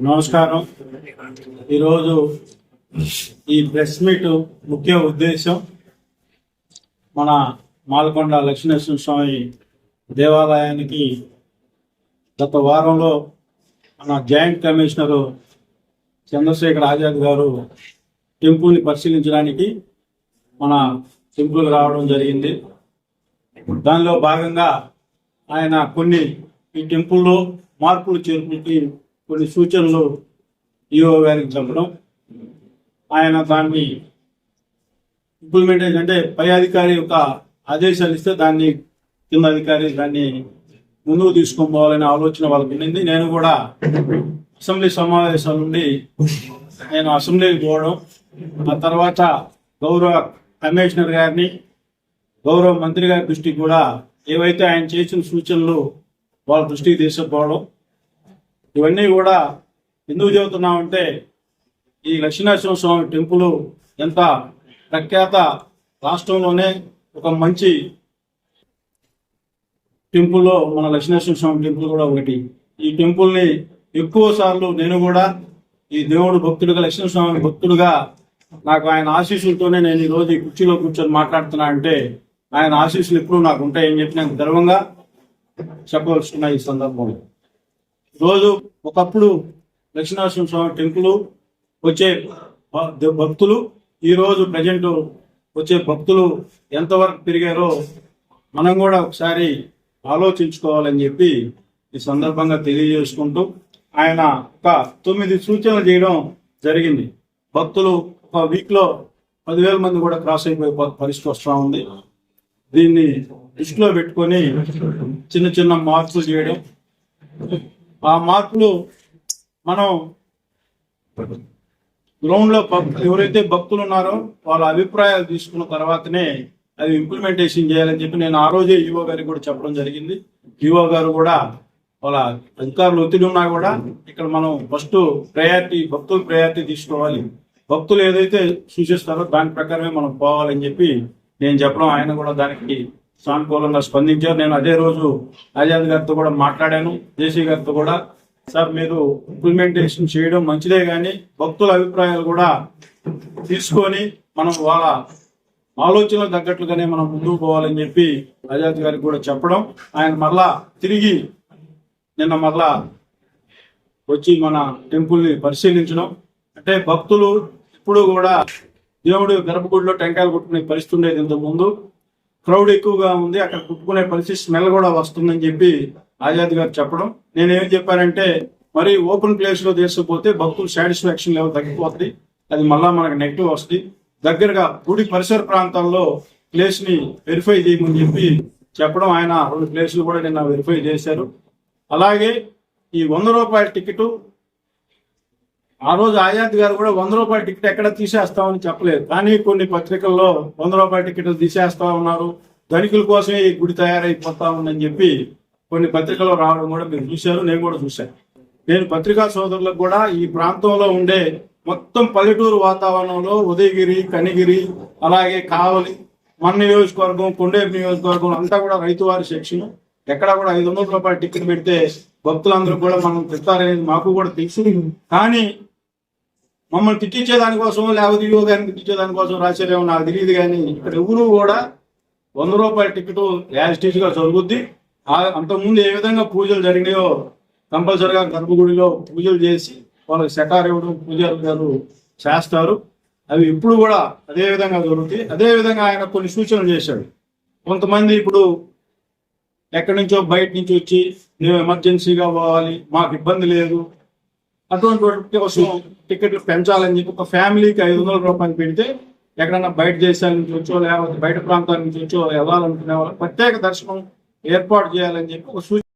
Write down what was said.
నమస్కారం. ఈరోజు ఈ ప్రెస్ మీట్ ముఖ్య ఉద్దేశం మన మాలకొండ లక్ష్మీనరసింహ స్వామి దేవాలయానికి గత వారంలో మన జాయింట్ కమిషనరు చంద్రశేఖర్ ఆజాద్ గారు టెంపుల్ని పరిశీలించడానికి మన టెంపుల్కి రావడం జరిగింది. దానిలో భాగంగా ఆయన కొన్ని ఈ టెంపుల్లో మార్పులు చేర్పులకి కొన్ని సూచనలు ఈఓ గారికి చెప్పడం ఆయన దాన్ని ఇంప్లిమెంటేషన్ అంటే పై అధికారి యొక్క ఆదేశాలు ఇస్తే దాన్ని కింద అధికారి దాన్ని ముందుకు తీసుకొని పోవాలనే ఆలోచన వాళ్ళకి ఉండింది నేను కూడా అసెంబ్లీ సమావేశాల నుండి నేను అసెంబ్లీకి పోవడం ఆ తర్వాత గౌరవ కమిషనర్ గారిని గౌరవ మంత్రి గారి దృష్టికి కూడా ఏవైతే ఆయన చేసిన సూచనలు వాళ్ళ దృష్టికి తీసుకుపోవడం ఇవన్నీ కూడా ఎందుకు చెబుతున్నామంటే ఈ లక్ష్మీనరసింహ స్వామి టెంపుల్ ఎంత ప్రఖ్యాత రాష్ట్రంలోనే ఒక మంచి టెంపుల్లో మన లక్ష్మీనరసింహ స్వామి టెంపుల్ కూడా ఒకటి. ఈ టెంపుల్ని ఎక్కువ సార్లు నేను కూడా ఈ దేవుడు భక్తుడుగా లక్ష్మీస్వామి స్వామి భక్తుడుగా నాకు ఆయన ఆశీస్సులతోనే నేను ఈ రోజు ఈ కుర్చీలో కూర్చొని మాట్లాడుతున్నా అంటే ఆయన ఆశీస్సులు ఎప్పుడు నాకు ఉంటాయని చెప్పి నేను గర్వంగా చెప్పవలసిన ఈ సందర్భంలో. రోజు ఒకప్పుడు లక్ష్మీనరసింహ స్వామి టెంపుల్ వచ్చే భక్తులు ఈ రోజు ప్రజెంట్ వచ్చే భక్తులు ఎంతవరకు పెరిగారో మనం కూడా ఒకసారి ఆలోచించుకోవాలని చెప్పి ఈ సందర్భంగా తెలియజేసుకుంటూ ఆయన ఒక తొమ్మిది సూచనలు చేయడం జరిగింది. భక్తులు ఒక వీక్లో పదివేల మంది కూడా క్రాస్ అయిపోయే పరిస్థితి వస్తూ ఉంది. దీన్ని దృష్టిలో పెట్టుకొని చిన్న చిన్న మార్పులు చేయడం ఆ మార్పులు మనం గ్రౌండ్లో ఎవరైతే భక్తులు ఉన్నారో వాళ్ళ అభిప్రాయాలు తీసుకున్న తర్వాతనే అది ఇంప్లిమెంటేషన్ చేయాలని చెప్పి నేను ఆ రోజే ఈవో గారికి కూడా చెప్పడం జరిగింది. ఈవో గారు కూడా వాళ్ళ అధికారులు ఒత్తిడి ఉన్నా కూడా ఇక్కడ మనం ఫస్ట్ ప్రయారిటీ భక్తుల ప్రయారిటీ తీసుకోవాలి. భక్తులు ఏదైతే సూచిస్తారో దాని ప్రకారమే మనం పోవాలని చెప్పి నేను చెప్పడం ఆయన కూడా దానికి సానుకూలంగా స్పందించారు. నేను అదే రోజు ఆజాద్ గారితో కూడా మాట్లాడాను. జేసీ గారితో కూడా. సార్ మీరు ఇంప్లిమెంటేషన్ చేయడం మంచిదే కానీ భక్తుల అభిప్రాయాలు కూడా తీసుకొని మనం వాళ్ళ ఆలోచనలకు తగ్గట్లుగానే మనం ముందుకు పోవాలని చెప్పి ఆజాద్ గారికి కూడా చెప్పడం. ఆయన మరలా తిరిగి నిన్న మరలా వచ్చి మన టెంపుల్ని పరిశీలించడం. అంటే భక్తులు ఇప్పుడు కూడా దేవుడు గర్భగుడిలో టెంకాయలు కొట్టుకునే పరిస్థితి ఉండేది ఇంతకు ముందు క్రౌడ్ ఎక్కువగా ఉంది అక్కడ కుట్టుకునే పరిస్థితి స్మెల్ కూడా వస్తుందని చెప్పి ఆజాద్ గారు చెప్పడం. నేనేం చెప్పానంటే మరి ఓపెన్ ప్లేస్లో తీసుకుపోతే భక్తులు సాటిస్ఫాక్షన్ లెవెల్ తగ్గిపోతుంది. అది మళ్ళా మనకు నెగిటివ్ వస్తుంది. దగ్గరగా గుడి పరిసర ప్రాంతాల్లో ప్లేస్ని వెరిఫై చేయమని చెప్పి చెప్పడం ఆయన రెండు ప్లేసులు కూడా నిన్న వెరిఫై చేశారు. అలాగే ఈ వంద రూపాయల టికెట్ ఆ రోజు ఆజాద్ గారు కూడా వంద రూపాయల టికెట్ ఎక్కడ తీసేస్తామని చెప్పలేదు. కానీ కొన్ని పత్రికల్లో వంద రూపాయల టికెట్ తీసేస్తా ఉన్నారు. ధనికుల కోసమే ఈ గుడి తయారైపోతా ఉందని చెప్పి కొన్ని పత్రికల్లో రావడం కూడా మీరు చూశారు నేను కూడా చూశాను. నేను పత్రికా సోదరులకు కూడా ఈ ప్రాంతంలో ఉండే మొత్తం పల్లెటూరు వాతావరణంలో ఉదయగిరి కనిగిరి అలాగే కావలి మన నియోజకవర్గం కొండేపు నియోజకవర్గం అంతా కూడా రైతు వారి సెక్షన్. ఎక్కడ కూడా ఐదు వందల రూపాయల టికెట్ పెడితే భక్తులందరూ కూడా మనం తిట్టారనేది మాకు కూడా తెలుసు. కానీ మమ్మల్ని తిట్టించే దానికోసం లేకపోతే ఇవో గారిని తిట్టించే దానికోసం రాశారేమో నాకు తెలియదు కానీ ఇక్కడ ఎవరు కూడా వంద రూపాయల టికెట్ యాజిటీజ్ జరుగుద్ది. అంతకుముందు ఏ విధంగా పూజలు జరిగినాయో కంపల్సరిగా గర్భగుడిలో పూజలు చేసి వాళ్ళకి సెటార్ ఇవ్వడం పూజారి గారు చేస్తారు. అవి ఇప్పుడు కూడా అదే విధంగా జరుగుతాయి. అదే విధంగా ఆయన కొన్ని సూచనలు చేశాడు. కొంతమంది ఇప్పుడు ఎక్కడి నుంచో బయట నుంచి వచ్చి మేము ఎమర్జెన్సీగా పోవాలి మాకు ఇబ్బంది లేదు అటువంటి వాటి కోసం టికెట్లు పెంచాలని చెప్పి ఒక ఫ్యామిలీకి ఐదు వందల రూపాయలు పెడితే ఎక్కడన్నా బయట దేశాల నుంచి వచ్చో లేకపోతే బయట ప్రాంతాల నుంచి వచ్చో వెళ్ళాలనుకునే వాళ్ళు ప్రత్యేక దర్శనం ఏర్పాటు చేయాలని చెప్పి ఒక సూచన